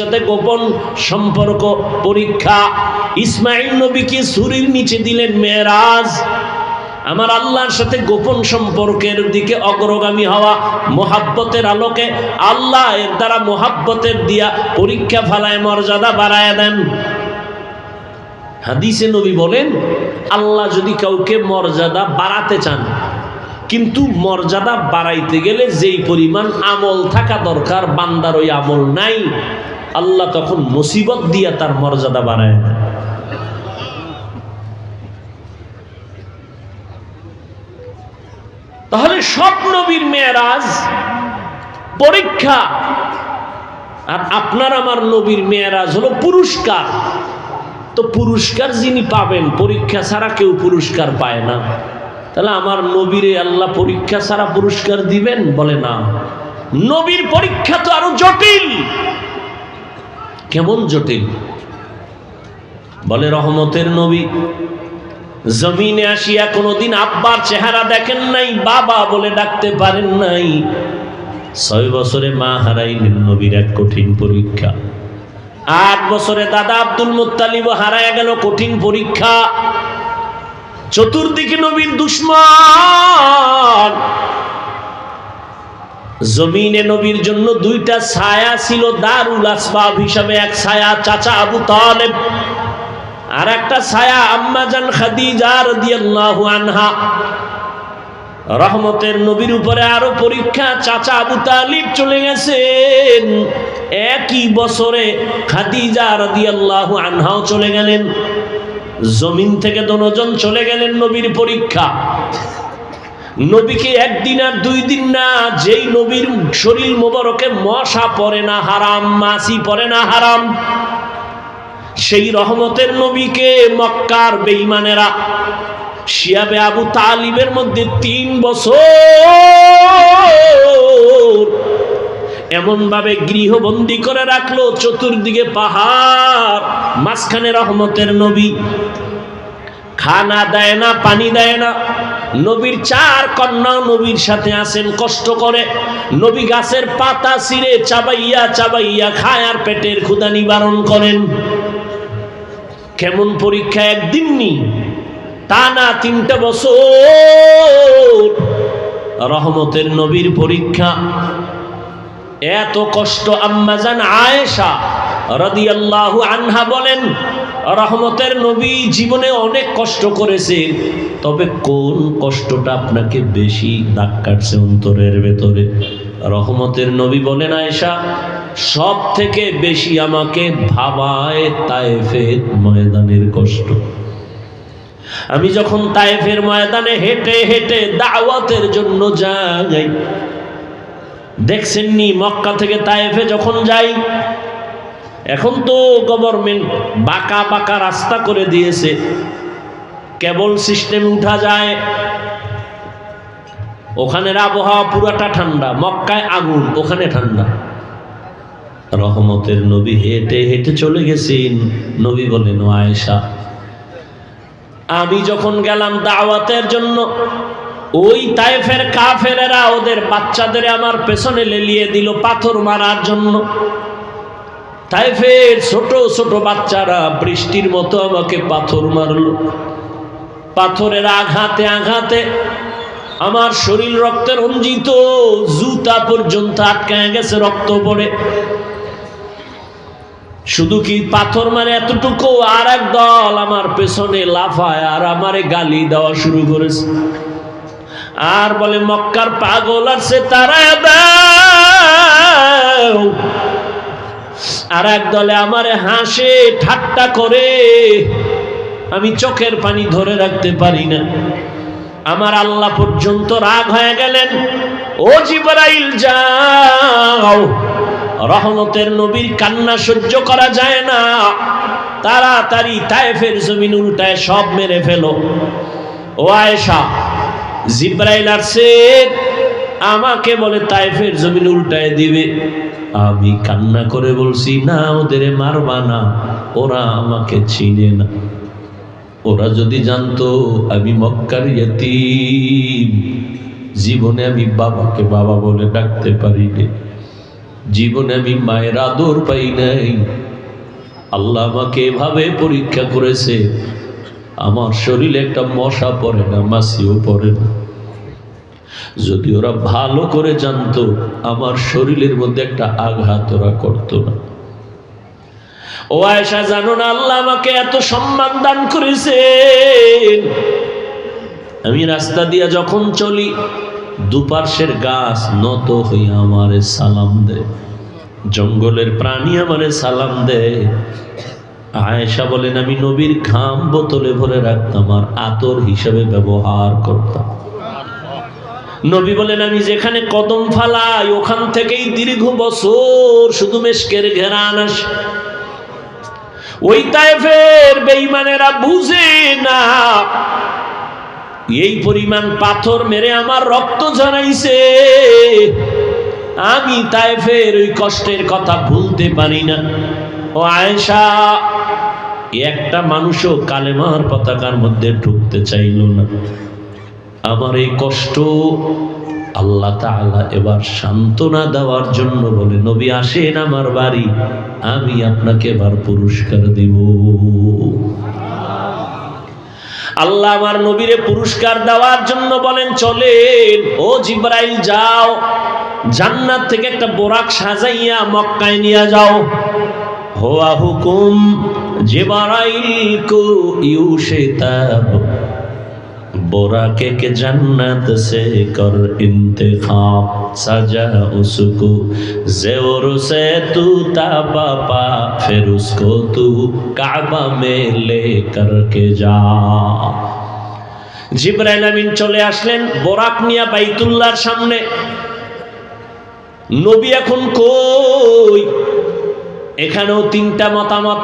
সাথে গোপন সম্পর্ক পরীক্ষা। ইসমাইল নবীকে সুরির নিচে দিলেন মেয়েরাজ। আমার আল্লাহর সাথে গোপন সম্পর্কের দিকে অগ্রগামী হওয়া মোহাব্বতের আলোকে আল্লাহ এর দ্বারা মোহাব্বতের দিয়া পরীক্ষা ফালায়, মর্যাদা বাড়ায় দেন। হাদিসে নবী বলেন, আল্লাহ যদি কাউকে মর্যাদা বাড়াতে চান, কিন্তু মর্যাদা বাড়াইতে গেলে যেই পরিমাণ আমল থাকা দরকার, বান্দার ওই আমল নাই। আল্লাহ তখন মুসিবত দিয়া তার মর্যাদা বাড়ায় দেয়। তাহলে সব নবীর মেয়েরাজ পরীক্ষা, আর আপনার আমার নবীর মেয়েরাজ হলো পুরস্কার। তো পুরস্কার যিনি পাবেন, পরীক্ষা ছাড়া কেউ পুরস্কার পায় না। তাহলে আমার নবীরে আল্লাহ পরীক্ষা ছাড়া পুরস্কার দিবেন? বলে না। নবীর পরীক্ষা তো আরও জটিল। কেমন জটিল? বলে রহমতের নবী, জমিনে আসিয়া কোনোদিন আব্বার চেহারা দেখেন নাই, বাবা বলে ডাকতে পারেন নাই। ছয় বছরে মা হারাইলেন নবীর এক কঠিন পরীক্ষা। আট বছরে দাদা আব্দুল মুত্তালিব হারায় গেল কঠিন পরীক্ষা। চতুর্দিকে নবীর দুশ্মন। জমিনে নবীর জন্য দুইটা ছায়া ছিল দারুল আসবাব হিসাবে, এক ছায়া চাচা আবু তালেব আর একটা ছায়া আম্মাজান খাদিজা রাদিয়াল্লাহু আনহা। রহমতের নবীর উপরে আরও পরীক্ষা, চাচা আবু তালিব চলে গেছেন। একই বছরে খাদিজা রাদিয়াল্লাহু আনহাও চলে গেলেন। জমিন থেকে দনজন চলে গেলেন নবীর পরীক্ষা। নবীকে একদিন আর দুই দিন না, যেই নবীর শরীর মোবারকে মশা পড়ে না হারাম মাসি পড়ে না হারাম। সেই রহমতের নবীকে মক্কার বেঈমানেরা, শিয়াবে আবু তালিবের মধ্যে তিন বছর এমন ভাবে গৃহবন্দী করে রাখল, চতুর্দিকে পাহাড়, মাঝখানে রহমতের নবী। খানা দেয় না, পানি দেয় না। নবীর চার কন্যাও নবীর সাথে আসেন কষ্ট করে। নবী গাছের পাতা ছিঁড়ে চাবাইয়া চাবাইয়া খায় আর পেটের ক্ষুদা নিবারণ করেন। কেমন পরীক্ষা একদিন নি? তা না তিনটা বছর। রহমতের নবীর পরীক্ষা। এত কষ্ট আম্মাজান আয়েশা রাদিয়াল্লাহু আনহা বলেন, রহমতের নবী জীবনে অনেক কষ্ট করেছেন তবে কোন কষ্টটা আপনাকে বেশি দাগ কাটছে অন্তরের ভেতরে? রহমতের নবী বলেন, আয়েশা সব থেকে বেশি আমাকে ভাবায় তায়েফের ময়দানের কষ্ট। আমি যখন তায়েফের ময়দানে হেঁটে হেঁটে দাওয়াতের জন্য যাই, দেখছেননি মক্কা থেকে তায়েফে যখন যাই এখন তো গভর্নমেন্ট বাঁকা বাঁকা রাস্তা করে দিয়েছে। কেবল সিস্টেম উঠা যায়। ওখানের আবহাওয়া পুরাটা ঠান্ডা, মক্কায় আগুন, ওখানে ঠান্ডা। রহমতের নবী হেঁটে হেঁটে চলে গেছেন। নবী বলেন আয়েশা, আমি যখন গেলাম দাওয়াতের জন্য, ওই তাইফের কাফেরেরা ওদের বাচ্চাদের আমার পেছনে লেলিয়ে দিল পাথর মারার জন্য। তাইফের ছোট ছোট বাচ্চারা বৃষ্টির মতো আমাকে পাথর মারলো। পাথরের আঘাতে আঘাতে আমার শরীর রক্তে রঞ্জিত, জুতা পর্যন্ত আটকায় গেছে রক্ত পড়ে। শুধু কি পাথর মানে এতটুকু? আর এক দল আমার পেছনে লাফায় আর আমারে গালি দেওয়া শুরু করেছে। আর বলে, মক্কার পাগল আছে, তারা আর এক দলে আমারে হাসে, ঠাট্টা করে। আমি চোখের পানি ধরে রাখতে পারি না। আমার আল্লাহ পর্যন্ত রাগ হয়ে গেলেন। ও জিবরাইল, যাও। রহমতের নবীর কান্না সহ্য করা যায় না। তাড়াতাড়ি তায়েফের জমিন উল্টায় সব মেরে ফেলো। ও আয়েশা, জিব্রাইল আসছে আমাকে বলে তাইফের জমিন উল্টায় দিবে। আমি কান্না করে বলছি, না, ওদের মারবা না। ওরা আমাকে চিনে না। ওরা যদি জানতো, আমি মক্কার ইয়তীম। জীবনে আমি বাবাকে বাবা বলে ডাকতে পারি জীবনে আমি মায়ের আদর পাই নাই। আল্লাহ আমাকে এভাবে পরীক্ষা করেছে। আমার শরীরে একটা মশা পড়ে না মাসিও পড়ে না। যদি ওরা ভালো করে জানতো, আমার শরীরের মধ্যে একটা আঘাত ওরা করতো না। ও আয়সা জানো না আল্লাহ আমাকে এত সম্মান দান করেছেন। আমি রাস্তা দিয়ে যখন চলি দুপার্শ্বের গাছ নত হইয়া আমারে সালাম দেয়। জঙ্গলের প্রাণী আমারে সালাম দেয়। আয়েশা বলেন, আমি নবীর ঘাম বোতলে ভরে রাখতাম আর আতর হিসাবে ব্যবহার করতাম। নবী বলেন, আমি যেখানে কদম ফালাই, ওখান থেকেই দীর্ঘ বছর শুধু মেশকের ঘেরান আসে। ওই তাইফের বেঈমানেরা বুঝে না, এই পরিমাণ পাথর মেরে আমার রক্ত ঝরাইছে। আমি তাইফের ওই কষ্টের কথা ভুলতে পারি না। ও আয়েশা একটা মানুষও কালেমার পতাকার মধ্যে ঢুকতে চাইল না। আমার এই কষ্ট আল্লাহ এবার সান্ত্বনা দেওয়ার জন্য বলে, নবী, আসেন আমার বাড়ি, আমি আপনাকে এবার পুরস্কার দিব। আল্লাহ আমার নবীরে পুরস্কার দেওয়ার জন্য বলেন, চলেন, ও জিব্রাইল, যাও। জান্নাত থেকে একটা বোরাক সাজাইয়া মক্কায় নিয়ে যাও। হোয়া হুকুম জিব্রাইল কো ইউশিতাব বোরা কে কে জান্নাত সে কর ইন্তেখাব সাজা উসুকু। জেওর সে তু তাবা পা ফির উসকো তু কাবা মে লে কর কে যা। জিব্রাইল আমিন চলে আসলেন বোরাক নিয়া বাইতুল্লাহর সামনে। নবী এখন কই? এখানেও তিনটা মতামত।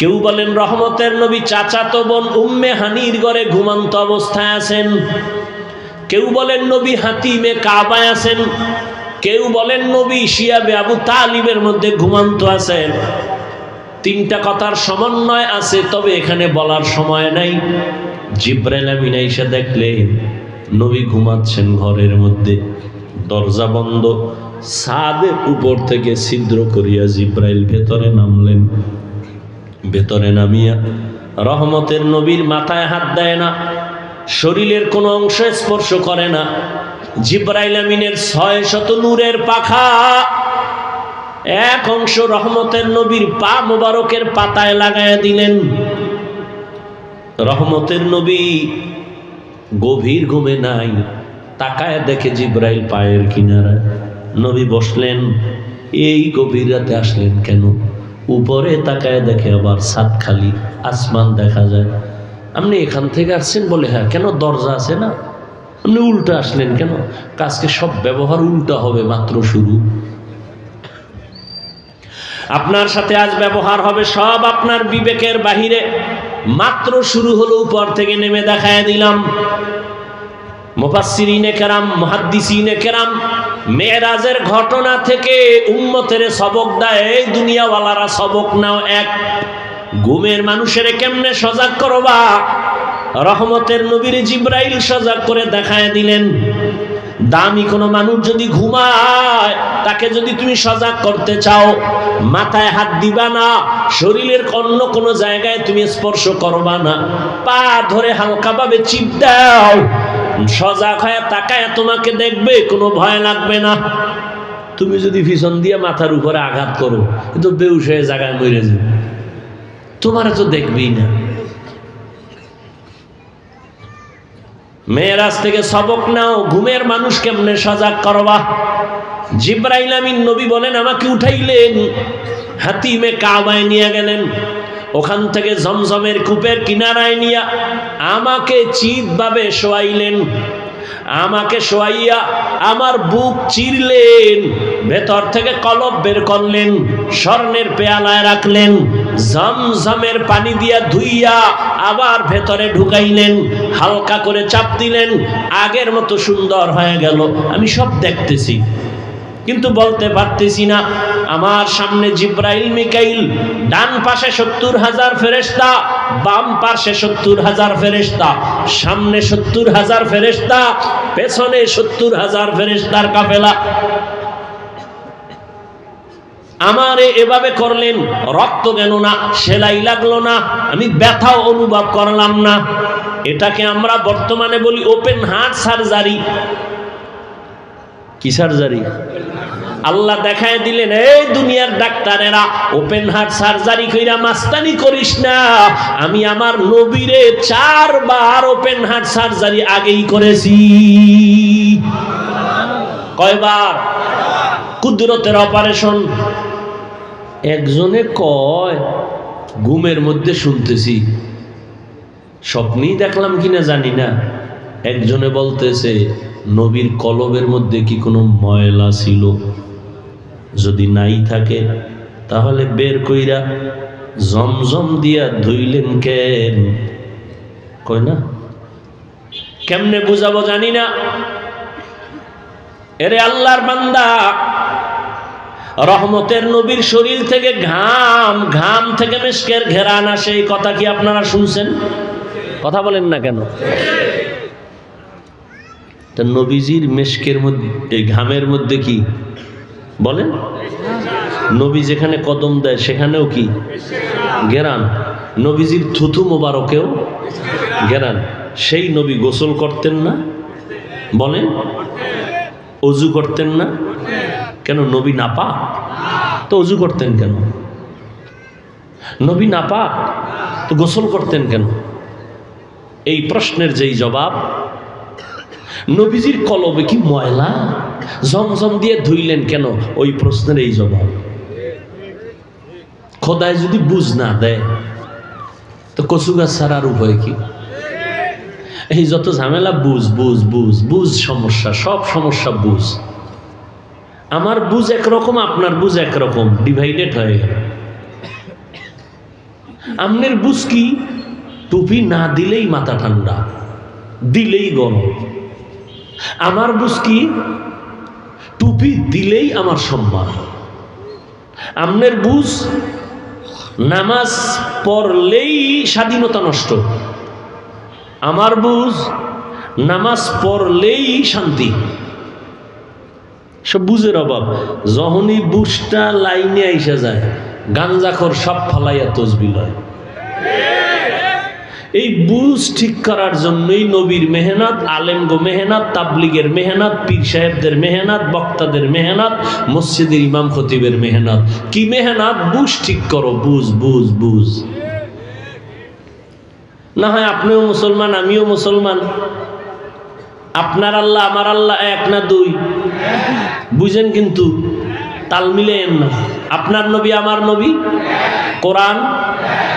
কেউ বলেন রহমতের নবী চাচাতো বোন উম্মে হানির ঘরে ঘুমন্ত অবস্থায় আছেন। কেউ বলেন নবী হাতিমে কাবায় আছেন। কেউ বলেন নবী শিয়াবে আবু তালিবের মধ্যে ঘুমান্ত আছেন। তিনটা কথার সমন্বয় আছে, তবে এখানে বলার সময় নাই। জিব্রাইল আমিন এসে দেখলেন নবী ঘুমাচ্ছেন ঘরের মধ্যে। দরজা বন্ধ সাদের উপর থেকে ছিদ্র করিয়া জিব্রাইল ভেতরে নামলেন। ভেতরে নামিয়া রহমতের নবীর মাথায় হাত দেয় না, শরীরের কোনো অংশ স্পর্শ করে না। জিব্রাইল আমিনের ছয় শত নূরের পাখা, এক অংশ রহমতের নবীর পা মোবারকের পাতায় লাগায় দিলেন। রহমতের নবী গভীর ঘুমে নাই, তাকায় দেখে জিব্রাইল পায়ের কিনারায়। নবী বসলেন, এই গভীর রাতে আসলেন কেন? উপরে তাকায় দেখে আবার সাত খালি, আসমান দেখা যায়। আপনি এখান থেকে আসছেন বলে হ্যাঁ কেন দরজা আছে না? আপনি উল্টো আসলেন কেন? কাজকে সব ব্যবহার উল্টা হবে মাত্র শুরু। আপনার সাথে আজ ব্যবহার হবে সব আপনার বিবেকের বাহিরে। মাত্র শুরু হলো, উপর থেকে নেমে দেখায় দিলাম। মুফাসসিরিনে কেরাম, মুহাদ্দিসিনে কেরাম মেয়েরাজের ঘটনা থেকে উম্মতের সবক দেয়, এই দুনিয়াওয়ালারা সবক নাও এক। ঘুমের মানুষের কেমনে সজাগ করবা? রহমতের নবীর জিব্রাইল সজাগ করে দেখায় দিলেন, দামি কোনো মানুষ যদি ঘুমায়, তাকে যদি তুমি সজাগ করতে চাও, মাথায় হাত দিবা না, শরীরের অন্য কোনো জায়গায় তুমি স্পর্শ করবা না, পা ধরে হালকাভাবে চিপ দাও সজাগ হয়ে তাকায় তোমাকে দেখবে, কোনো ভয় লাগবে না। তুমি যদি ভীষণ দিয়ে মাথার উপরে আঘাত করো কিন্তু বেউস হয়ে জায়গায় মরে যাবে। তোমার তো দেখবেই না। মেয়েরাজ থেকে সবক নাও, ঘুমের মানুষ কেমনে সজাগ করবা? জিব্রাইল আমিন নবী বলেন, আমাকে উঠাইলেন, হাতিমে কাবায় নিয়ে গেলেন। ওখান থেকে জমজমের কূপের কিনারায় নিয়া আমাকে চিৎভাবে শোয়াইলেন। আমাকে শোয়াইয়া আমার বুক চিরলেন, ভেতর থেকে কলব বের করলেন, স্বর্ণের পেয়ালায় রাখলেন, জমজমের পানি দিয়া ধুইয়া আবার ভেতরে ঢুকাইলেন, হালকা করে চাপ দিলেন, আগের মতো সুন্দর হয়ে গেল। আমি সব দেখতেছি। কিন্তু বলতে পারতেছি না, আমার সামনে জিব্রাইল মিকাইল, ডান পাশে সত্তর হাজার ফেরেস্তা বাম পাশে সত্তর হাজার ফেরেস্তা সামনে সত্তর হাজার ফেরেস্তা পেছনে সত্তর হাজার ফেরেস্তার কাফেলা। আমারে এভাবে করলেন, রক্ত গেল না, সেলাই লাগল না, আমি ব্যথাও অনুভব করলাম না। এটাকে আমরা বর্তমানে বলি ওপেন হার্ট সার্জারি কি সার্জারি আল্লাহ দেখায় দিলেন, এই দুনিয়ার ডাক্তারেরা ওপেন হার্ট সার্জারি কইরা মাস্তানি করিস না। আমি আমার নবীরে চারবার ওপেন হার্ট সার্জারি আগেই করেছি। কয়বার? কুদরতের অপারেশন একজনে কয়, ঘুমের মধ্যে শুনতেছি। স্বপ্নেই দেখলাম কিনা জানি না। একজনে বলতেছে, নবীর কলবের মধ্যে কি কোনো ময়লা ছিল? যদি নাই থাকে, তাহলে বের কইরা জমজম দিয়া ধুইলেন কেন? কয় না? কেমনে বুঝাবো জানি না। এরে আল্লাহর বান্দা, রহমতের নবীর শরীর থেকে ঘাম ঘাম থেকে মেশকের ঘেরান আসে এই কথা কি আপনারা শুনছেন? কথা বলেন না কেন? তা নবীজির মেশকের মধ্যে ঘামের মধ্যে কি বলেন। নবী যেখানে কদম দেয়, সেখানেও কি? গেরান। নবীজির থুথু মোবারকেও গেরান। সেই নবী গোসল করতেন না? বলেন। অজু করতেন না? কেন, নবী না পাক তো অজু করতেন কেন? নবী না পাক তো গোসল করতেন কেন? এই প্রশ্নের যেই জবাব, নবীজির কলবে কি ময়লা? জমজম দিয়ে ধুইলেন কেন? ওই প্রশ্নের এই জবাব। খোদায় যদি বুঝ না দেয়, তো কচু গাছ ছাড়ার উপায় কি? এই যত ঝামেলা, বুঝ বুঝ বুঝ বুঝ সমস্যা, সব সমস্যা বুঝ। আমার বুঝ একরকম, আপনার বুঝ একরকম ডিভাইডেড হয়ে গেল। আমনের বুঝ কি? টুপি না দিলেই মাথা ঠান্ডা, দিলেই গরম। আমার বুঝ কি? টুপি দিলেই আমার সম্মান। আমনের বুঝ, নামাজ পড়লেই স্বাধীনতা নষ্ট। আমার বুঝ, নামাজ পড়লেই শান্তি। সব বুঝের অভাব। যখনই বুঝটা লাইনে আইসা যায়, গাঞ্জাখর সব ফালাইয়া তসবি লয় এই বুঝ ঠিক করার জন্যই নবীর মেহনত আলেমগো মেহনত, তাবলিগের মেহনত, পীর সাহেবদের মেহনত, বক্তাদের মেহনত, মসজিদের ইমাম খতিবের মেহনত। কি মেহনত? বুঝ ঠিক করো বুঝ বুঝ বুঝ না হয় আপনিও মুসলমান, আমিও মুসলমান। আপনার আল্লাহ, আমার আল্লাহ এক না দুই। বুঝেন কিন্তু, তাল মিলেন না। আপনার নবী, আমার নবী? কোরআন,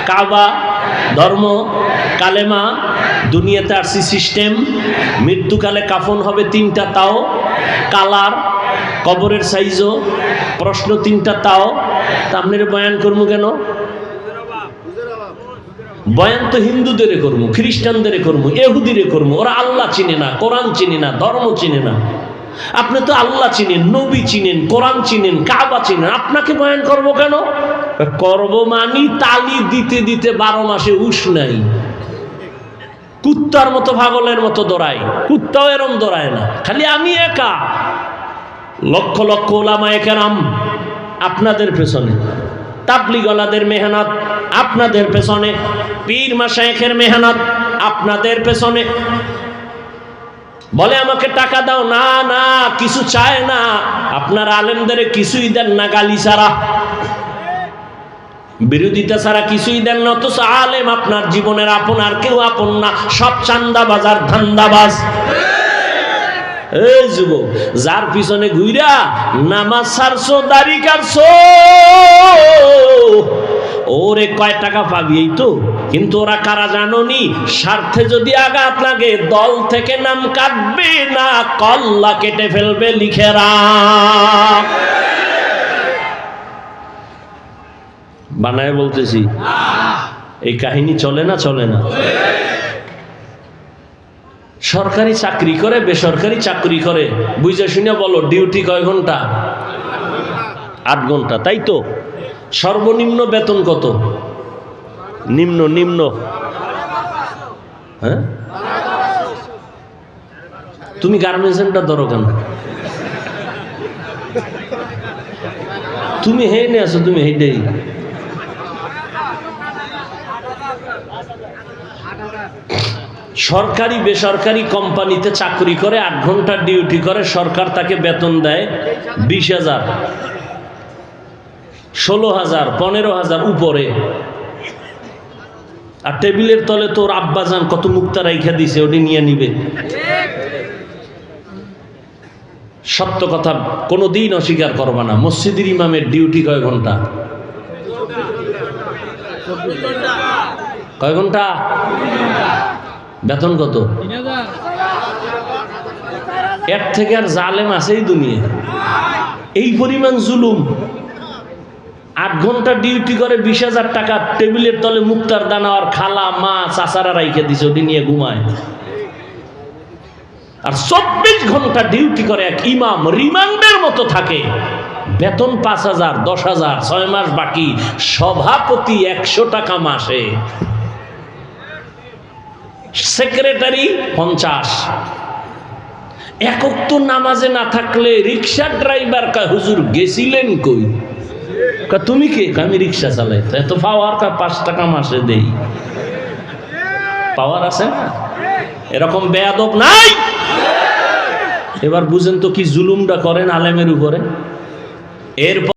কাবা, ধর্ম কালেমা, দুনিয়াতে আরসি সিস্টেম, মৃত্যুকালে কাফন হবে তিনটা তাও, কালার, কবরের সাইজও, প্রশ্ন তিনটা তাও। তা আপনার বয়ান করব কেন? বয়ান তো হিন্দুদের করব, খ্রিস্টানদের করব, এহুদিরে করব, ওরা আল্লাহ চিনে না, কোরআন চিনে না, ধর্ম চিনে না। আপনি তো আল্লাহ চিনেন, নবী চিনেন, কোরআন চিনেন, কাবা চিনেন, আপনাকে বয়ান করব কেন? করব মানি, তালি দিতে দিতে বারো মাসে উস নাই। কুত্তার মতো ভাগলের মতো দৌড়ায়। কুত্তাও এরম দৌড়ায় না। খালি আমি একা। লক্ষ লক্ষ ওলামা একেরাম আপনাদের পেছনে। তাবলিগলাদের মেহনত আপনাদের পেছনে। পীর মাসায়েখের মেহনত আপনাদের পেছনে। বলে, আমাকে টাকা দাও। না না, কিছু চায় না। আপনার আলেমদের কিছুই দেন না গালি ছাড়া। বিরোধিতা ছাড়া কিছুই দেন না, অথচ আলেম আপনার জীবনের আপন, আর কেউ আপন না। সব চান্দাবাজ আর ধান্দাবাজ। যার পিছনে ঘুইরা নামাজ ছাড়ছো, দাড়ি কাটছো, ওরে কয় টাকা পাবি এই তো? কিন্তু ওরা কারা জানোনি? স্বার্থে যদি আঘাত লাগে, দল থেকে নাম কাটবে না, কল্লা কেটে ফেলবে লিখে বানায় বলতেছি, এই কাহিনী চলে না চলে না? সরকারি চাকরি করে, বেসরকারি চাকরি করে, বুঝে শুনে বলো, ডিউটি কয় ঘণ্টা? আট ঘণ্টা, তাই তো? সর্বনিম্ন বেতন কত? নিম্ন নিম্ন। হ্যাঁ? তুমি গার্মেন্টসটা ধরো কেন? তুমি হে নে আছো, তুমি হেঁটেই সরকারি বেসরকারি কোম্পানিতে চাকরি করে, আট ঘণ্টার ডিউটি করে, সরকার তাকে বেতন দেয় বিশ হাজার, ষোলো হাজার, পনেরো হাজার উপরে। আর টেবিলের তলে তোর আব্বাজান কত মুক্তা রাইখা দিছে, ওটি নিয়ে নিবে। সত্য কথা কোনো দিন অস্বীকার করবা না। মসজিদের ইমামের ডিউটি কয় ঘণ্টা? কয় ঘণ্টা? বেতন কত? এর থেকে আর জালেম আছেই দুনিয়া। এই পরিমাণ জুলুম আট ঘণ্টা ডিউটি করে বিশ হাজার টাকা টেবিলের তলে মুক্তার দানা আর খালা মা চাচারা রাইখে দিছে ওটি নিয়ে ঘুমায়। আর চব্বিশ ঘণ্টা ডিউটি করে এক ইমাম রিমান্ডের মতো থাকে। বেতন পাঁচ হাজার দশ হাজার ছয় মাস বাকি সভাপতি একশো টাকা মাসে। সেক্রেটারি পঞ্চাশ। একক তো নামাজে না থাকলে রিক্সা ড্রাইভার কা হুজুর গেছিলেন কই? কা তুমি কে? আমি রিক্সা চালাই। তো এত পাওয়ার কা পাঁচ টাকা মাসে দেই। পাওয়ার আছে না? এরকম বেয়াদব নাই? এবার বুঝেন তো কি জুলুমটা করেন আলেমের উপরে। এরপর